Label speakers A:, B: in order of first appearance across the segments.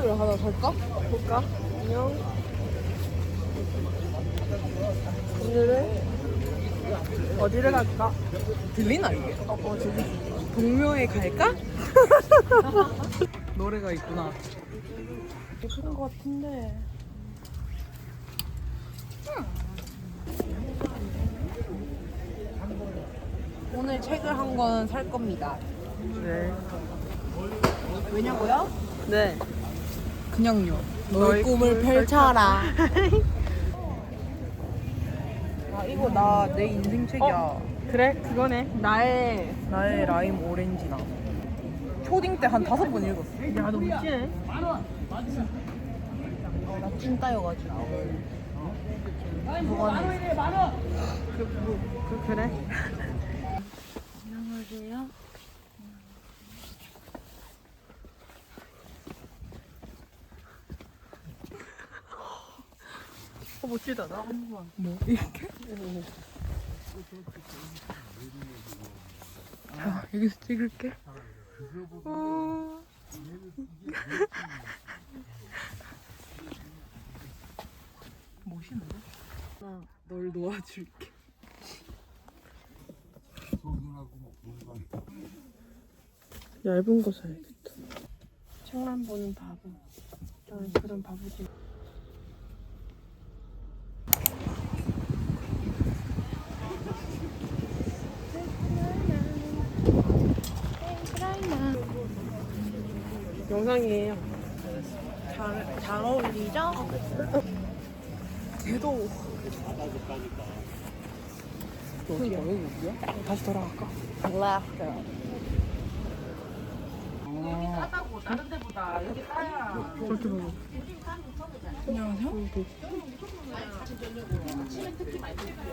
A: 케이크를 하나 살까?
B: 볼까? 안녕. 오늘은 어디를 갈까?
A: 들리나 이게?
B: 어, 어 저기.
A: 동묘에 갈까? 노래가 있구나.
B: 예쁜 것 같은데.
A: 오늘 책을 한 권 살 겁니다.
B: 네.
A: 왜냐고요?
B: 네.
A: 그냥요.
B: 너의
A: 꿈을 펼쳐라. 아 이거 나 내 인생 책이야.
B: 어? 그래, 그거네. 나의.
A: 나의 라임 오렌지나. 초딩 때 한 다섯 번 읽었어.
B: 야, 너 웃기네.
A: 나 찐따여가지고. 그거는
B: 그, 뭐, 그, 그래? 안녕하세요. 멋지다. 나 한 번만.
A: 뭐 이렇게? 자 여기서 찍을게. 어... 멋있는데? 나널 놓아줄게.
B: 얇은 거 사야겠다. 책만 보는 바보. 난 그런 바보지. 영상이에요.
A: 잘, 잘 어울리죠? 걔도
B: 어디야? 여기 어디야? 다시 돌아갈까?
A: left.
B: 저렇게 보고.
A: 안녕하세요.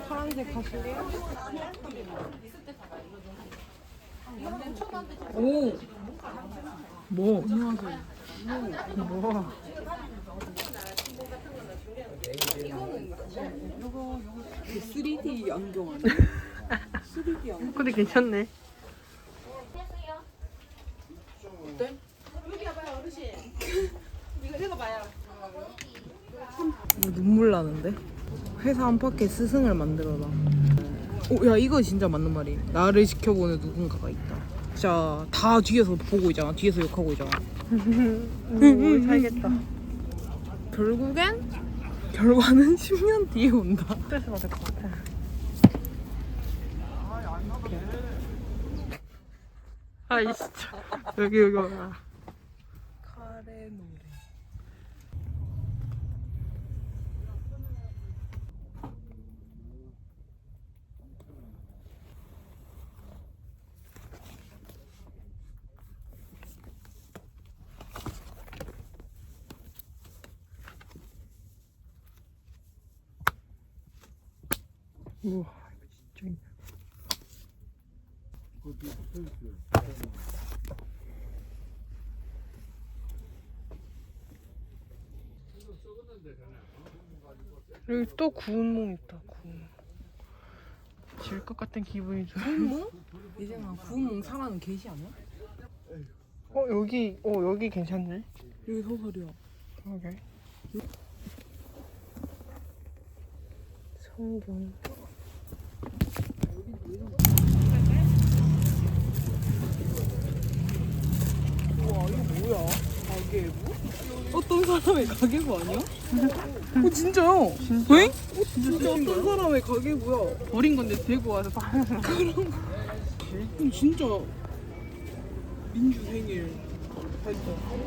A: 파란색 하실래요? 오.
B: 뭐? 뭐?
A: 그 3D 안경 아니에요? 3D 안경.
B: 근데 괜찮네.
A: 어때? 뭐 눈물 나는데? 회사 안팎의 스승을 만들어라. 오, 야 이거 진짜 맞는 말이. 나를 지켜보는 누군가가 있다. 진짜 다 뒤에서 보고 있잖아. 뒤에서 욕하고 있잖아.
B: 음, 살겠다.
A: 결국엔 결과는 10년 뒤에 온다.
B: 스트레스 받을 것 같아. 아, 이 진짜. 여기, 여기 와라.
A: 카레 노
B: 우와, 이거 진짜. 있네. 여기 또 구운 몽 있다, 구운 몽. 질것 같은 기분이 들어.
A: 구멍? 예전아 구멍 사라는 게시 아니야?
B: 어, 여기, 어, 여기 괜찮네.
A: 여기 소설이야.
B: 그러게. 성분.
A: 우와 이거 뭐야? 가계부? 어떤 사람의 가계부 아니야? 어 진짜요?
B: 진짜?
A: 응? 어, 진짜 어떤 사람의 가계부야?
B: 버린 건데 들고 와서 파는
A: 음, 진짜 민주 생일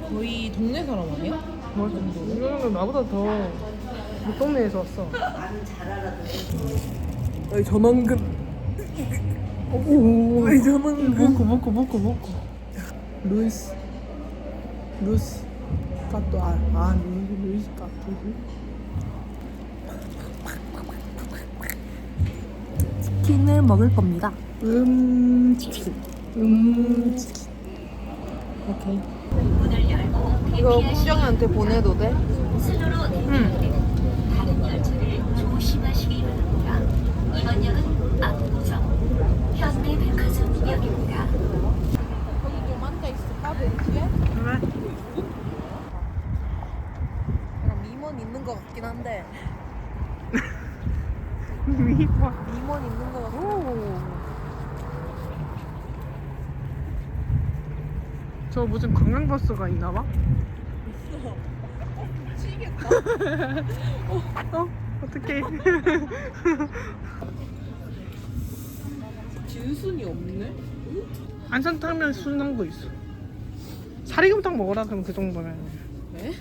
A: 거의 동네 사람 아니야?
B: 맞아. 이거는 나보다 더 목동네에서 왔어.
A: 아니 전원근
B: 오,
A: 아니 전원근
B: 먹고 먹고 먹고 먹고.
A: 루이스. 루스. 까또 아, 아 루이스 루이스 까또 치킨을 먹을 겁니다. 음 치킨. 음 치킨. 오케이. 이거 국정이한테 보내도 돼?
B: 응.
C: 다른 열차를 조심하시기 바랍니다. 이번 역은 압구정 서울의 백화점 역입니다.
A: 있는 것 같긴
B: 한데. 미몬. 미몬 있는 것 같고. 저 무슨 관광버스가 있나봐? 있어. 미치겠다. 어? 어떡해.
A: 진순이 없네?
B: 안산탕면 순한 거 있어. 사리곰탕 먹어라 그럼 그 정도면.
A: 네?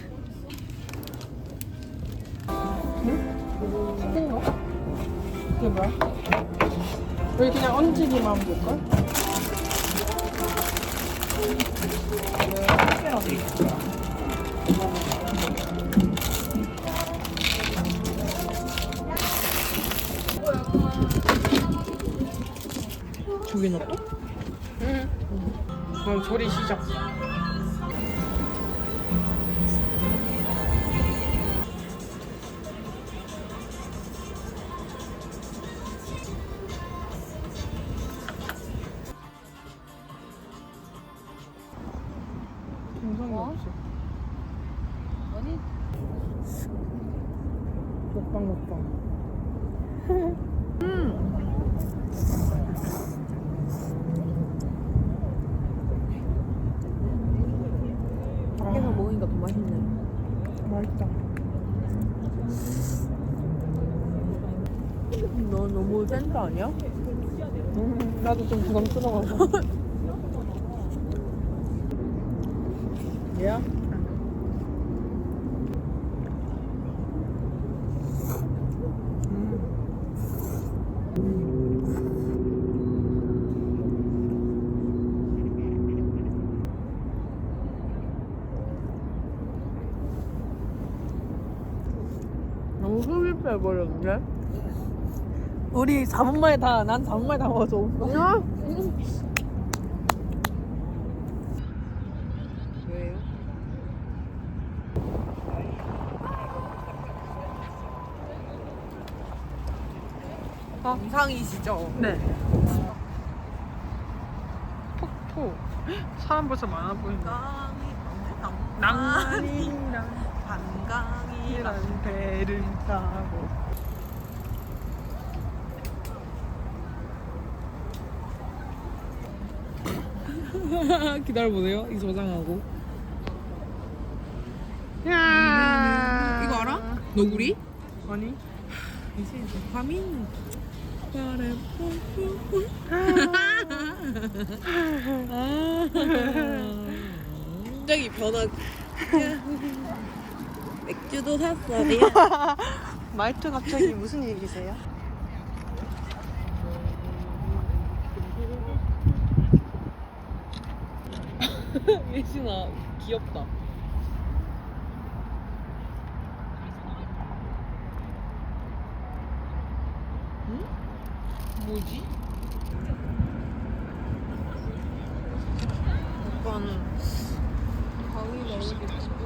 B: 이게 뭐야? 여기 그냥 얹기만 볼걸?
A: 저기 나 또?
B: 응. 그럼 조리 시작. 없어.
A: 아니
B: 먹방 먹방.
A: 밖에서 먹으니까 더 맛있네
B: 맛있다.
A: 너 너무 센터 아니야?
B: 음, 나도 좀 부담스러워서.
A: 얘야? 너무 흡입 해버렸는데?
B: 우리 4분 만에 다, 난 4분 만에 다 먹어줘.
A: 왜요?
B: 어?
A: 정상이시죠?
B: 네. 폭포. 사람 벌써 많아 보인다. 낭만이란
A: 반강 이랑
B: 배를 타고.
A: 기다려보세요 이 저장하고
B: 야
A: 이거 알아? 너구리?
B: 아니?
A: 이제 도파민 갑자기 변화 맥주도 샀어요
B: 말투 갑자기 무슨 얘기세요?
A: 예진아 귀엽다 응? 뭐지? 약간 강의가 어디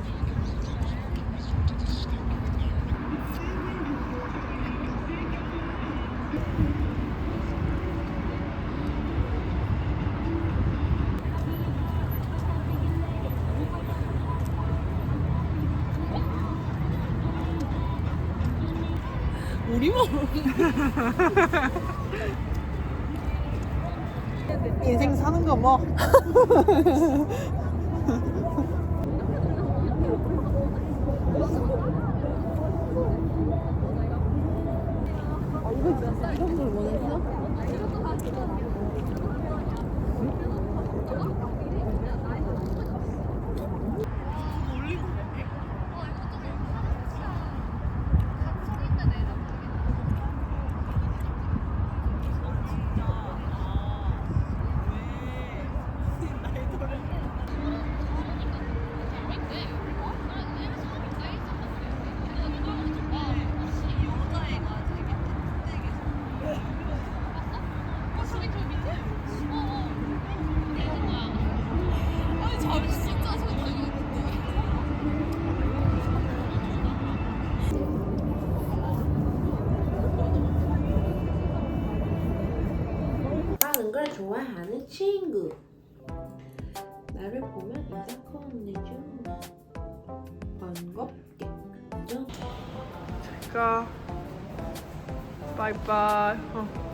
A: 우리만
B: 인생 사는 거 뭐?
A: 이런 걸 원했어?
D: 좋아하는 친구. 나를 보면 인사 건네줘. 반갑게.
B: 죠자 바이바이. 어.